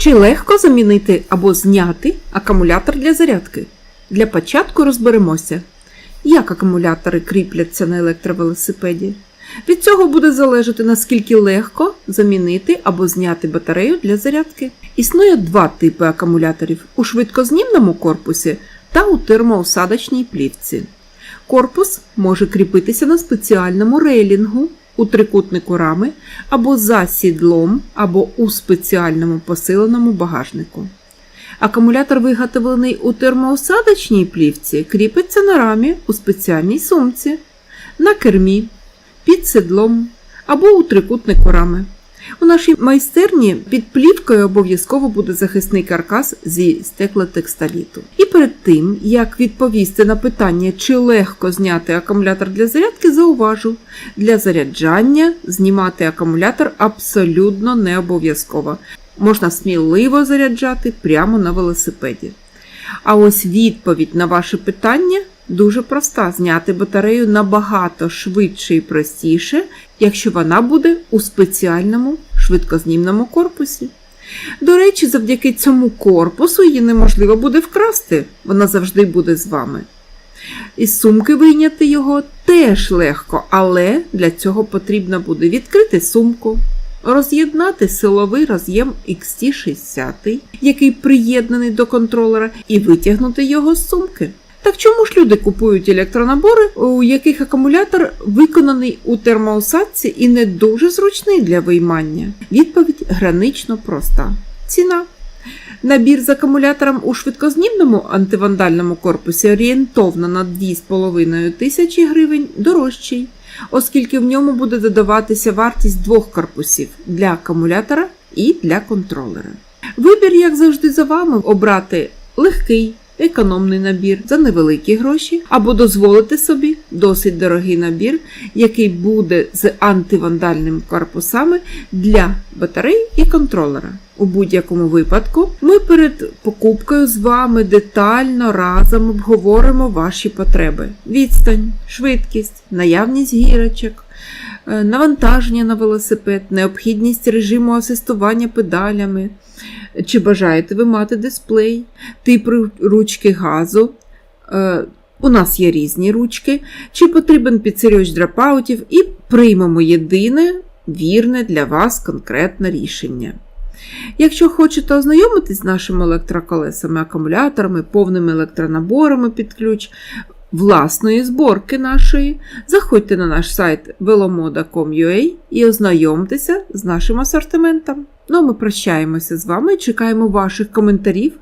Чи легко замінити або зняти акумулятор для зарядки? Для початку розберемося, як акумулятори кріпляться на електровелосипеді. Від цього буде залежати, наскільки легко замінити або зняти батарею для зарядки. Існує два типи акумуляторів у швидкознімному корпусі та у термоусадочній плівці. Корпус може кріпитися на спеціальному рейлінгу у трикутнику рами або за сідлом, або у спеціальному посиленому багажнику. Акумулятор, виготовлений у термоосадочній плівці, кріпиться на рамі у спеціальній сумці, на кермі, під сідлом або у трикутнику рами. У нашій майстерні під плівкою обов'язково буде захисний каркас зі стеклотекстоліту. І перед тим, як відповісти на питання, чи легко зняти акумулятор для зарядки, зауважу, для заряджання знімати акумулятор абсолютно не обов'язково. Можна сміливо заряджати прямо на велосипеді. А ось відповідь на ваше питання дуже проста: зняти батарею набагато швидше і простіше, якщо вона буде у спеціальному швидкознімному корпусі. До речі, завдяки цьому корпусу її неможливо буде вкрасти, вона завжди буде з вами. Із сумки вийняти його теж легко, але для цього потрібно буде відкрити сумку, роз'єднати силовий роз'єм XT60, який приєднаний до контролера, і витягнути його з сумки. Так чому ж люди купують електронабори, у яких акумулятор виконаний у термоусадці і не дуже зручний для виймання? Відповідь гранично проста. Ціна. Набір з акумулятором у швидкознімному антивандальному корпусі орієнтовно на 2,5 тисячі гривень дорожчий, оскільки в ньому буде додаватися вартість двох корпусів для акумулятора і для контролера. Вибір, як завжди, за вами обрати легкий, економний набір за невеликі гроші, або дозволити собі досить дорогий набір, який буде з антивандальними корпусами для батарей і контролера. У будь-якому випадку ми перед покупкою з вами детально разом обговоримо ваші потреби: відстань, швидкість, наявність гірочок, навантаження на велосипед, необхідність режиму асистування педалями. Чи бажаєте ви мати дисплей, тип ручки газу? Е, У нас є різні ручки, чи потрібен підсилювач драпаутів, і приймемо єдине вірне для вас конкретне рішення. Якщо хочете ознайомитись з нашими електроколесами, акумуляторами, повними електронаборами під ключ власної зборки нашої, заходьте на наш сайт velomoda.com.ua і ознайомтеся з нашим асортиментом. Ну а ми прощаємося з вами чекаємо ваших коментарів,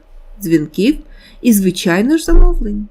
дзвінків і, звичайно ж, замовлень.